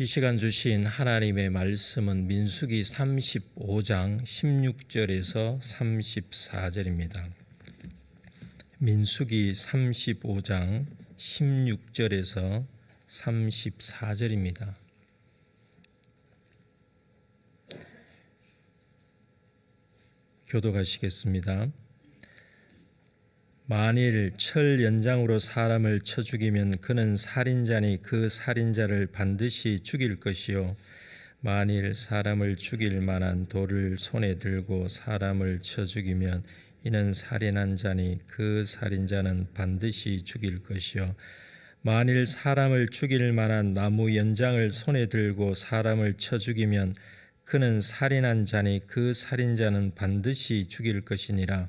이 시간 주신 하나님의 말씀은 민수기 35장 16절에서 34절입니다. 민수기 35장 16절에서 34절입니다. 교도가시겠습니다. 만일 철 연장으로 사람을 쳐 죽이면 그는 살인자니 그 살인자를 반드시 죽일 것이요. 만일 사람을 죽일 만한 돌을 손에 들고 사람을 쳐 죽이면 이는 살인한 자니 그 살인자는 반드시 죽일 것이요. 만일 사람을 죽일 만한 나무 연장을 손에 들고 사람을 쳐 죽이면 그는 살인한 자니 그 살인자는 반드시 죽일 것이니라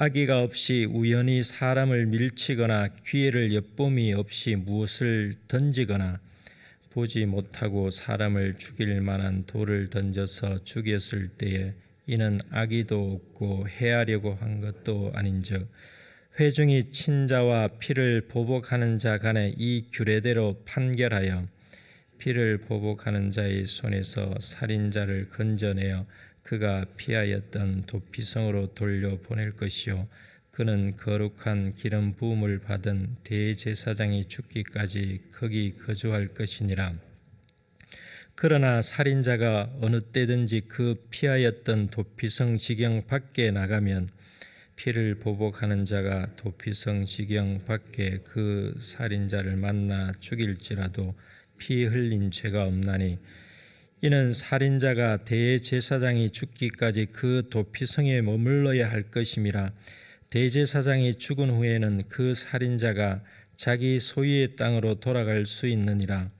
아기가 없이 우연히 사람을 밀치거나 기회를 엿봄이 없이 무엇을 던지거나 보지 못하고 사람을 죽일 만한 돌을 던져서 죽였을 때에 이는 악의도 없고 해하려고 한 것도 아닌즉 회중이 친자와 피를 보복하는 자 간에 이 규례대로 판결하여 피를 보복하는 자의 손에서 살인자를 건져내어 그가 피하였던 도피성으로 돌려 보낼 것이요. 그는 거룩한 기름 부음을 받은 대제사장이 죽기까지 거기 거주할 것이니라. 그러나 살인자가 어느 때든지 그 피하였던 도피성 지경 밖에 나가면 피를 보복하는 자가 도피성 지경 밖에 그 살인자를 만나 죽일지라도 피 흘린 죄가 없나니 이는 살인자가 대제사장이 죽기까지 그 도피성에 머물러야 할 것임이라 대제사장이 죽은 후에는 그 살인자가 자기 소유의 땅으로 돌아갈 수 있느니라.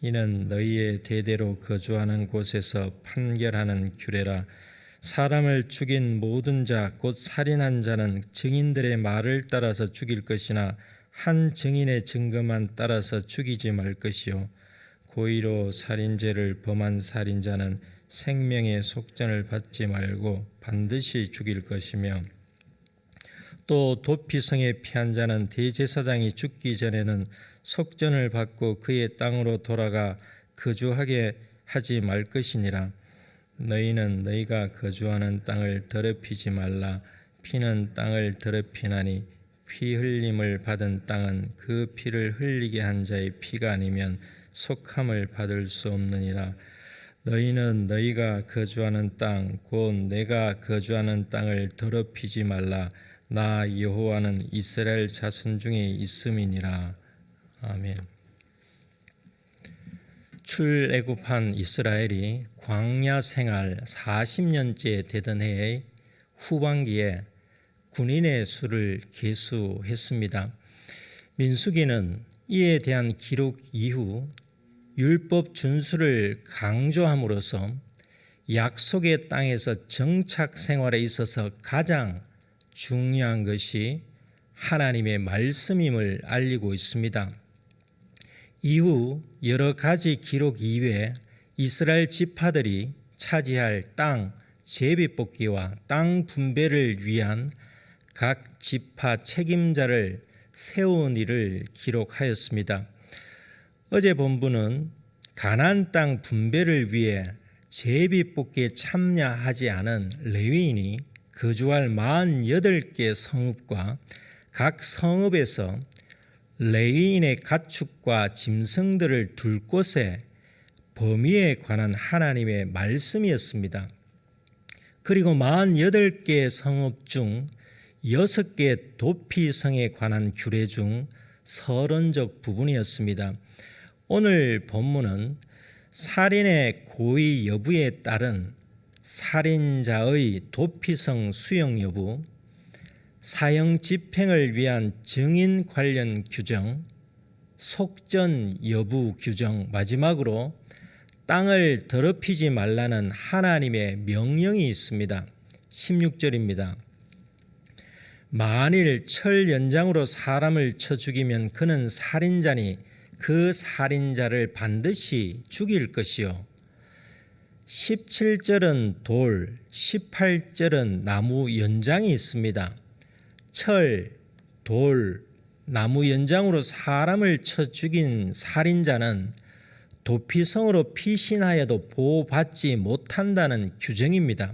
이는 너희의 대대로 거주하는 곳에서 판결하는 규례라. 사람을 죽인 모든 자 곧 살인한 자는 증인들의 말을 따라서 죽일 것이나 한 증인의 증거만 따라서 죽이지 말 것이요 고의로 살인죄를 범한 살인자는 생명의 속전을 받지 말고 반드시 죽일 것이며 또 도피성에 피한 자는 대제사장이 죽기 전에는 속전을 받고 그의 땅으로 돌아가 거주하게 하지 말 것이니라. 너희는 너희가 거주하는 땅을 더럽히지 말라. 피는 땅을 더럽히나니 피 흘림을 받은 땅은 그 피를 흘리게 한 자의 피가 아니면 속함을 받을 수 없느니라. 너희는 너희가 거주하는 땅 곧 내가 거주하는 땅을 더럽히지 말라. 나 여호와는 이스라엘 자손 중에 있음이니라. 아멘. 출애굽한 이스라엘이 광야 생활 40년째 되던 해의 후반기에 군인의 수를 계수했습니다. 민수기는 이에 대한 기록 이후 율법 준수를 강조함으로써 약속의 땅에서 정착 생활에 있어서 가장 중요한 것이 하나님의 말씀임을 알리고 있습니다. 이후 여러 가지 기록 이외에 이스라엘 지파들이 차지할 땅 제비뽑기와 땅 분배를 위한 각 지파 책임자를 세운 일을 기록하였습니다. 어제 본부는 가나안 땅 분배를 위해 제비 뽑기에 참여하지 않은 레위인이 거주할 48개 성읍과 각 성읍에서 레위인의 가축과 짐승들을 둘 곳에 범위에 관한 하나님의 말씀이었습니다. 그리고 48개 성읍 중 6개 도피성에 관한 규례 중 서론적 부분이었습니다. 오늘 본문은 살인의 고의 여부에 따른 살인자의 도피성 수용 여부, 사형 집행을 위한 증인 관련 규정, 속전 여부 규정, 마지막으로 땅을 더럽히지 말라는 하나님의 명령이 있습니다. 16절입니다. 만일 철 연장으로 사람을 쳐 죽이면 그는 살인자니 그 살인자를 반드시 죽일 것이요. 17절은 돌, 18절은 나무 연장이 있습니다. 철, 돌, 나무 연장으로 사람을 쳐 죽인 살인자는 도피성으로 피신하여도 보호받지 못한다는 규정입니다.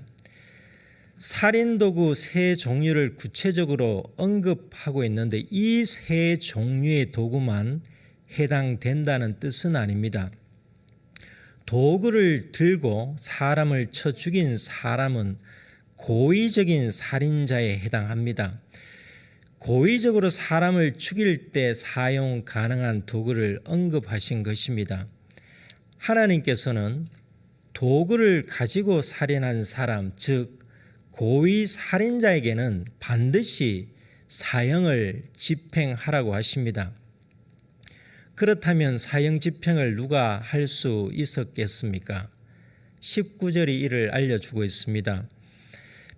살인 도구 세 종류를 구체적으로 언급하고 있는데 이 세 종류의 도구만 해당된다는 뜻은 아닙니다. 도구를 들고 사람을 쳐 죽인 사람은 고의적인 살인자에 해당합니다. 고의적으로 사람을 죽일 때 사용 가능한 도구를 언급하신 것입니다. 하나님께서는 도구를 가지고 살인한 사람, 즉 고의 살인자에게는 반드시 사형을 집행하라고 하십니다. 그렇다면 사형 집행을 누가 할 수 있었겠습니까? 19절이 이를 알려주고 있습니다.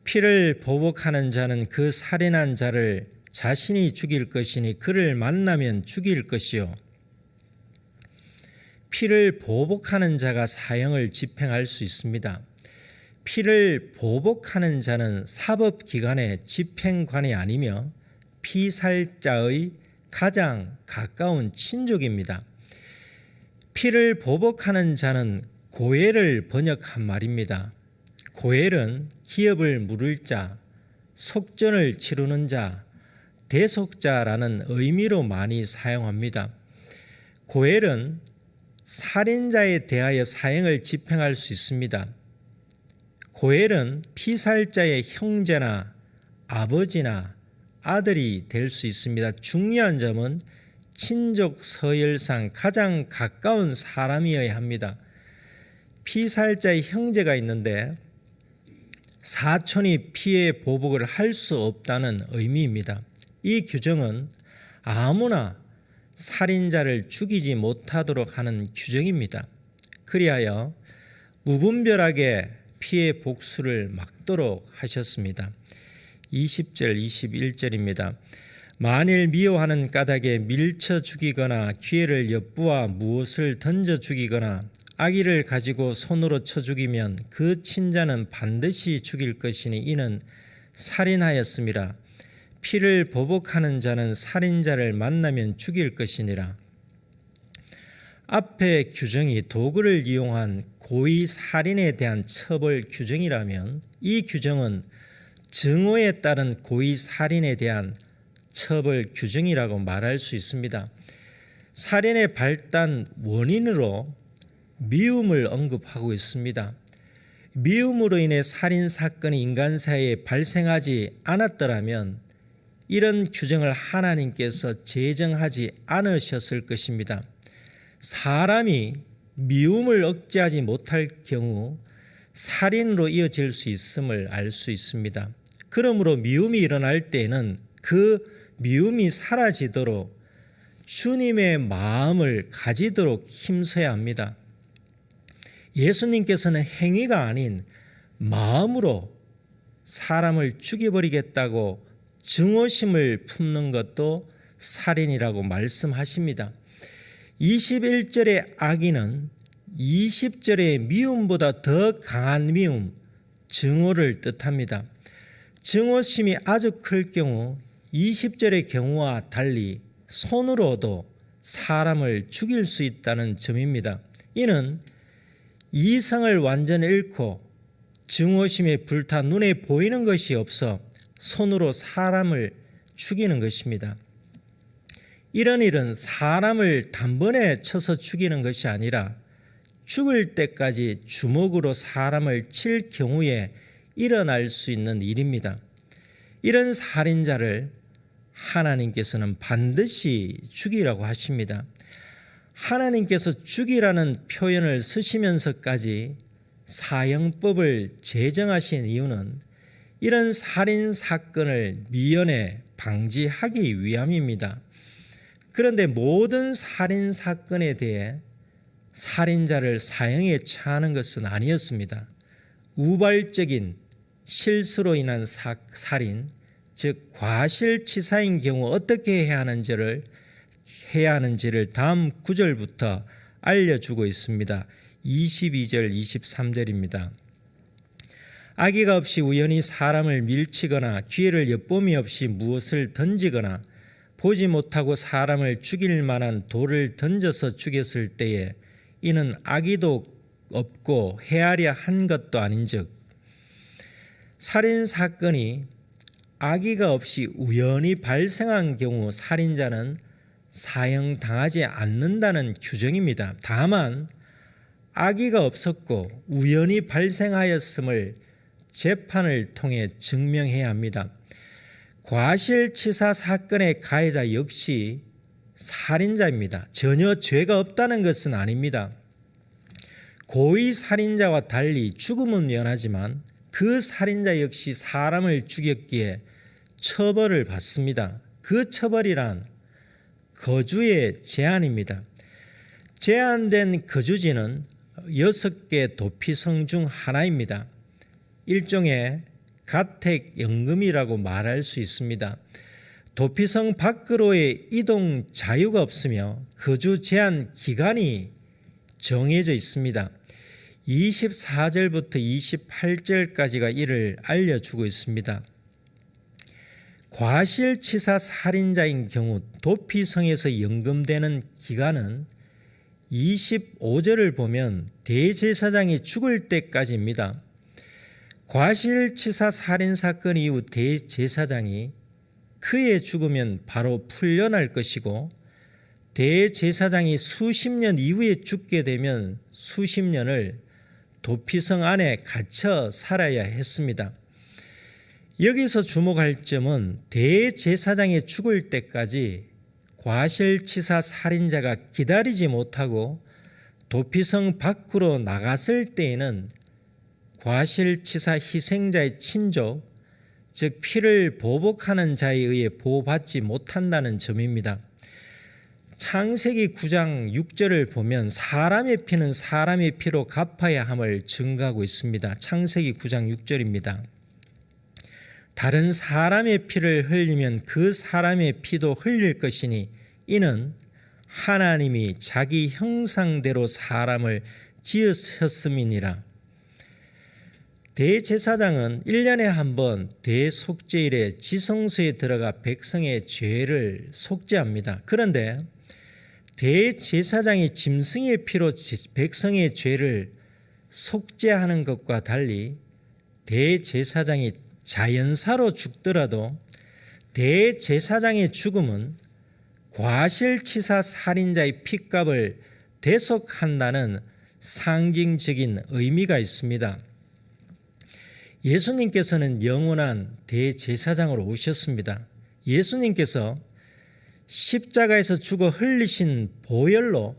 피를 보복하는 자는 그 살인한 자를 자신이 죽일 것이니 그를 만나면 죽일 것이요. 피를 보복하는 자가 사형을 집행할 수 있습니다. 피를 보복하는 자는 사법기관의 집행관이 아니며 피살자의 가장 가까운 친족입니다. 피를 보복하는 자는 고엘을 번역한 말입니다. 고엘은 기업을 물을 자, 속전을 치르는 자, 대속자라는 의미로 많이 사용합니다. 고엘은 살인자에 대하여 사형을 집행할 수 있습니다. 고엘은 피살자의 형제나 아버지나 아들이 될 수 있습니다. 중요한 점은 친족 서열상 가장 가까운 사람이어야 합니다. 피살자의 형제가 있는데 사촌이 피해 보복을 할 수 없다는 의미입니다. 이 규정은 아무나 살인자를 죽이지 못하도록 하는 규정입니다. 그리하여 무분별하게 피해 복수를 막도록 하셨습니다. 20절 21절입니다. 만일 미워하는 까닭에 밀쳐 죽이거나 기회를 엿부어 무엇을 던져 죽이거나 아기를 가지고 손으로 쳐 죽이면 그 친자는 반드시 죽일 것이니 이는 살인하였습니다. 피를 보복하는 자는 살인자를 만나면 죽일 것이니라. 앞의 규정이 도구를 이용한 고의 살인에 대한 처벌 규정이라면 이 규정은 증오에 따른 고의 살인에 대한 처벌 규정이라고 말할 수 있습니다. 살인의 발단 원인으로 미움을 언급하고 있습니다. 미움으로 인해 살인 사건이 인간 사이에 발생하지 않았더라면 이런 규정을 하나님께서 제정하지 않으셨을 것입니다. 사람이 미움을 억제하지 못할 경우 살인으로 이어질 수 있음을 알 수 있습니다. 그러므로 미움이 일어날 때에는 그 미움이 사라지도록 주님의 마음을 가지도록 힘써야 합니다. 예수님께서는 행위가 아닌 마음으로 사람을 죽여버리겠다고 증오심을 품는 것도 살인이라고 말씀하십니다. 21절의 악인은 20절의 미움보다 더 강한 미움, 증오를 뜻합니다. 증오심이 아주 클 경우 20절의 경우와 달리 손으로도 사람을 죽일 수 있다는 점입니다. 이는 이성을 완전히 잃고 증오심에 불타 눈에 보이는 것이 없어 손으로 사람을 죽이는 것입니다. 이런 일은 사람을 단번에 쳐서 죽이는 것이 아니라 죽을 때까지 주먹으로 사람을 칠 경우에 일어날 수 있는 일입니다. 이런 살인자를 하나님께서는 반드시 죽이라고 하십니다. 하나님께서 죽이라는 표현을 쓰시면서까지 사형법을 제정하신 이유는 이런 살인 사건을 미연에 방지하기 위함입니다. 그런데 모든 살인 사건에 대해 살인자를 사형에 처하는 것은 아니었습니다. 우발적인 실수로 인한 사, 살인, 즉 과실치사인 경우 어떻게 해야 하는지를 해야 하는지를 다음 구절부터 알려주고 있습니다. 22절, 23절입니다. 악의가 없이 우연히 사람을 밀치거나 기회를 엿봄이 없이 무엇을 던지거나 보지 못하고 사람을 죽일 만한 돌을 던져서 죽였을 때에 이는 악의도 없고 헤아려 한 것도 아닌즉 살인 사건이 악의가 없이 우연히 발생한 경우 살인자는 사형 당하지 않는다는 규정입니다. 다만 악의가 없었고 우연히 발생하였음을 재판을 통해 증명해야 합니다. 과실치사 사건의 가해자 역시 살인자입니다. 전혀 죄가 없다는 것은 아닙니다. 고의 살인자와 달리 죽음은 면하지만 그 살인자 역시 사람을 죽였기에 처벌을 받습니다. 그 처벌이란 거주의 제한입니다. 제한된 거주지는 여섯 개 도피성 중 하나입니다. 일종의 가택연금이라고 말할 수 있습니다. 도피성 밖으로의 이동 자유가 없으며 거주 제한 기간이 정해져 있습니다. 24절부터 28절까지가 이를 알려주고 있습니다. 과실치사 살인자인 경우 도피성에서 연금되는 기간은 25절을 보면 대제사장이 죽을 때까지입니다. 과실치사 살인 사건 이후 대제사장이 그의 죽으면 바로 풀려날 것이고 대제사장이 수십 년 이후에 죽게 되면 수십 년을 도피성 안에 갇혀 살아야 했습니다. 여기서 주목할 점은 대제사장이 죽을 때까지 과실치사 살인자가 기다리지 못하고 도피성 밖으로 나갔을 때에는 과실치사 희생자의 친족, 즉 피를 보복하는 자에 의해 보호받지 못한다는 점입니다. 창세기 9장 6절을 보면 사람의 피는 사람의 피로 갚아야 함을 증가하고 있습니다. 창세기 9장 6절입니다. 다른 사람의 피를 흘리면 그 사람의 피도 흘릴 것이니 이는 하나님이 자기 형상대로 사람을 지으셨음이니라. 대제사장은 1년에 한 번 대속죄일에 지성소에 들어가 백성의 죄를 속죄합니다. 그런데 대제사장이 짐승의 피로 백성의 죄를 속죄하는 것과 달리 대제사장이 자연사로 죽더라도 대제사장의 죽음은 과실치사 살인자의 핏값을 대속한다는 상징적인 의미가 있습니다. 예수님께서는 영원한 대제사장으로 오셨습니다. 예수님께서 십자가에서 죽어 흘리신 보혈로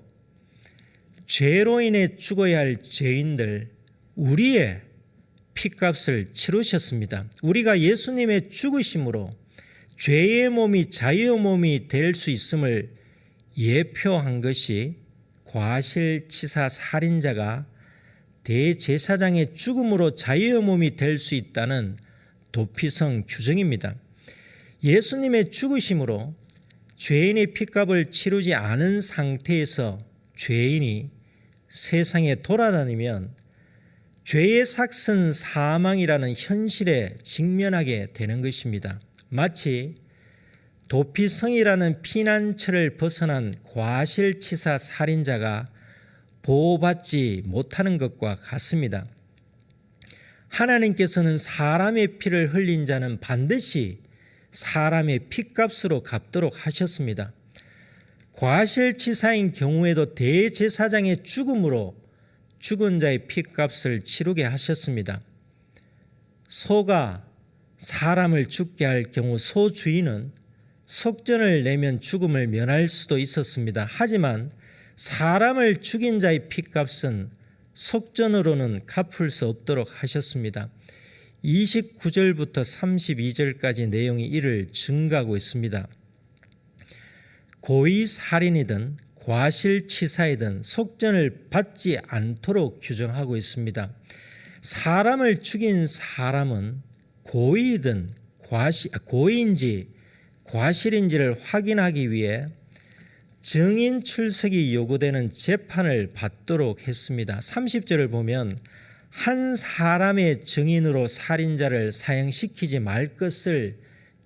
죄로 인해 죽어야 할 죄인들 우리의 피값을 치르셨습니다. 우리가 예수님의 죽으심으로 죄의 몸이 자유의 몸이 될 수 있음을 예표한 것이 과실치사 살인자가 대제사장의 죽음으로 자유의 몸이 될 수 있다는 도피성 규정입니다. 예수님의 죽으심으로 죄인의 피값을 치르지 않은 상태에서 죄인이 세상에 돌아다니면 죄의 삭슨 사망이라는 현실에 직면하게 되는 것입니다. 마치 도피성이라는 피난처를 벗어난 과실치사 살인자가 보호받지 못하는 것과 같습니다. 하나님께서는 사람의 피를 흘린 자는 반드시 사람의 피값으로 갚도록 하셨습니다. 과실치사인 경우에도 대제사장의 죽음으로 죽은 자의 피값을 치르게 하셨습니다. 소가 사람을 죽게 할 경우 소 주인은 속전을 내면 죽음을 면할 수도 있었습니다. 하지만 사람을 죽인 자의 피값은 속전으로는 갚을 수 없도록 하셨습니다. 29절부터 32절까지 내용이 이를 증가하고 있습니다. 고의 살인이든 과실치사이든 속전을 받지 않도록 규정하고 있습니다. 사람을 죽인 사람은 고의든 과시, 고의인지 과실인지를 확인하기 위해 증인 출석이 요구되는 재판을 받도록 했습니다. 30절을 보면 한 사람의 증인으로 살인자를 사형시키지 말 것을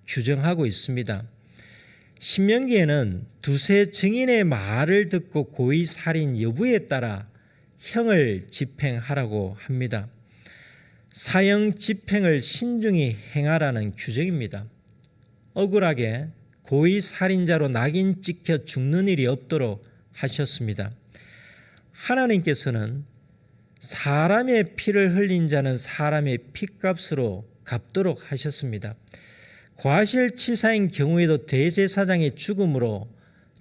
규정하고 있습니다. 신명기에는 두세 증인의 말을 듣고 고의 살인 여부에 따라 형을 집행하라고 합니다. 사형 집행을 신중히 행하라는 규정입니다. 억울하게 고의 살인자로 낙인 찍혀 죽는 일이 없도록 하셨습니다. 하나님께서는 사람의 피를 흘린 자는 사람의 피값으로 갚도록 하셨습니다. 과실치사인 경우에도 대제사장의 죽음으로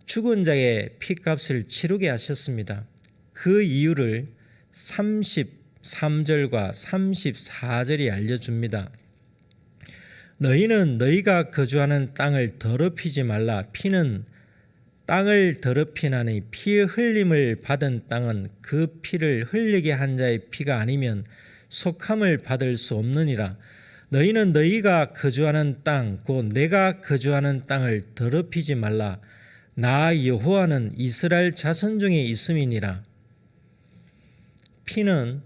죽은 자의 피값을 치르게 하셨습니다. 그 이유를 33절과 34절이 알려줍니다. 너희는 너희가 거주하는 땅을 더럽히지 말라. 피는 땅을 더럽히나니 피의 흘림을 받은 땅은 그 피를 흘리게 한 자의 피가 아니면 속함을 받을 수 없느니라. 너희는 너희가 거주하는 땅, 곧 내가 거주하는 땅을 더럽히지 말라. 나 여호와는 이스라엘 자손 중에 있음이니라. 피는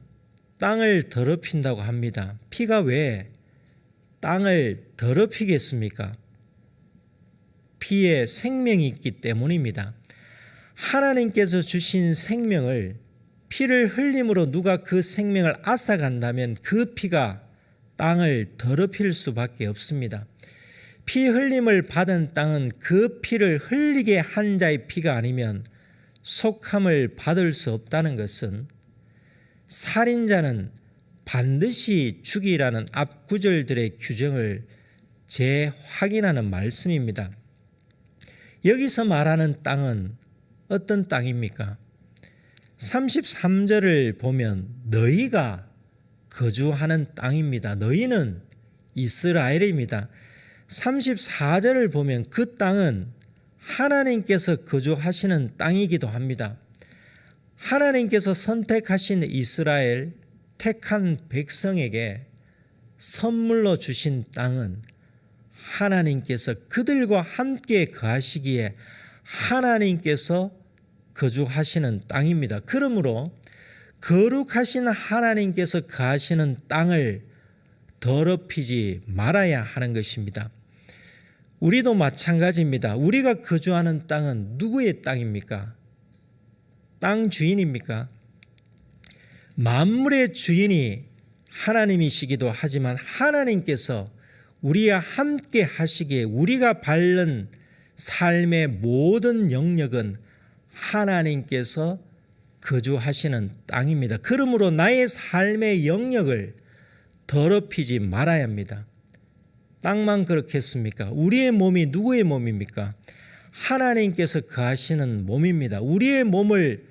땅을 더럽힌다고 합니다. 피가 왜 땅을 더럽히겠습니까? 피에 생명이 있기 때문입니다. 하나님께서 주신 생명을 피를 흘림으로 누가 그 생명을 앗아간다면 그 피가 땅을 더럽힐 수밖에 없습니다. 피 흘림을 받은 땅은 그 피를 흘리게 한 자의 피가 아니면 속함을 받을 수 없다는 것은 살인자는 반드시 죽이라는 앞 구절들의 규정을 재확인하는 말씀입니다. 여기서 말하는 땅은 어떤 땅입니까? 33절을 보면 너희가 거주하는 땅입니다. 너희는 이스라엘입니다. 34절을 보면 그 땅은 하나님께서 거주하시는 땅이기도 합니다. 하나님께서 선택하신 이스라엘 택한 백성에게 선물로 주신 땅은 하나님께서 그들과 함께 거하시기에 하나님께서 거주하시는 땅입니다. 그러므로 거룩하신 하나님께서 거하시는 땅을 더럽히지 말아야 하는 것입니다. 우리도 마찬가지입니다. 우리가 거주하는 땅은 누구의 땅입니까? 땅 주인입니까? 만물의 주인이 하나님이시기도 하지만 하나님께서 우리와 함께 하시기에 우리가 밟는 삶의 모든 영역은 하나님께서 거주하시는 땅입니다. 그러므로 나의 삶의 영역을 더럽히지 말아야 합니다. 땅만 그렇겠습니까? 우리의 몸이 누구의 몸입니까? 하나님께서 거하시는 몸입니다. 우리의 몸을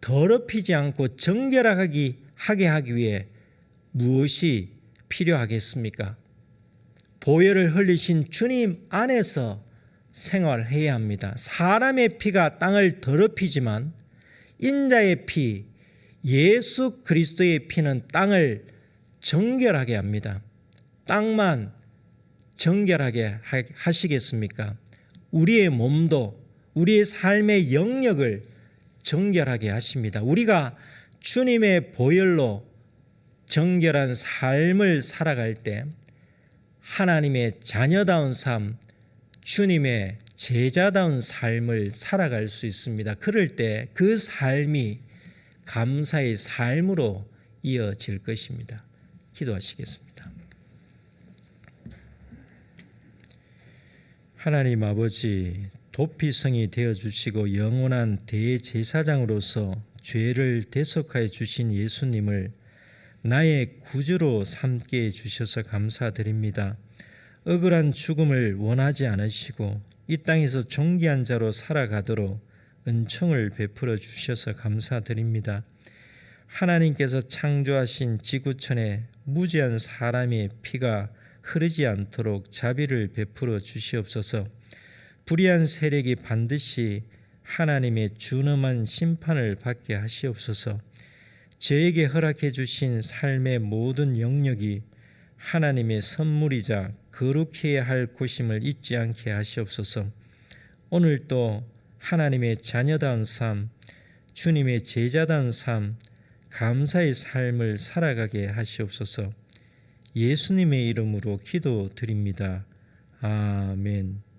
더럽히지 않고 정결하게 하게 하기 위해 무엇이 필요하겠습니까? 보혈을 흘리신 주님 안에서 생활해야 합니다. 사람의 피가 땅을 더럽히지만 인자의 피, 예수 그리스도의 피는 땅을 정결하게 합니다. 땅만 정결하게 하시겠습니까? 우리의 몸도 우리의 삶의 영역을 정결하게 하십니다. 우리가 주님의 보혈로 정결한 삶을 살아갈 때 하나님의 자녀다운 삶, 주님의 제자다운 삶을 살아갈 수 있습니다. 그럴 때 그 삶이 감사의 삶으로 이어질 것입니다. 기도하시겠습니다. 하나님 아버지, 도피성이 되어 주시고 영원한 대제사장으로서 죄를 대속하여 주신 예수님을 나의 구주로 삼게 해 주셔서 감사드립니다. 억울한 죽음을 원하지 않으시고 이 땅에서 존귀한 자로 살아가도록 은총을 베풀어 주셔서 감사드립니다. 하나님께서 창조하신 지구촌에 무지한 사람의 피가 흐르지 않도록 자비를 베풀어 주시옵소서. 불의한 세력이 반드시 하나님의 준엄한 심판을 받게 하시옵소서. 저에게 허락해 주신 삶의 모든 영역이 하나님의 선물이자 거룩해야 할 곳임을 잊지 않게 하시옵소서. 오늘 또 하나님의 자녀다운 삶, 주님의 제자다운 삶, 감사의 삶을 살아가게 하시옵소서. 예수님의 이름으로 기도드립니다. 아멘.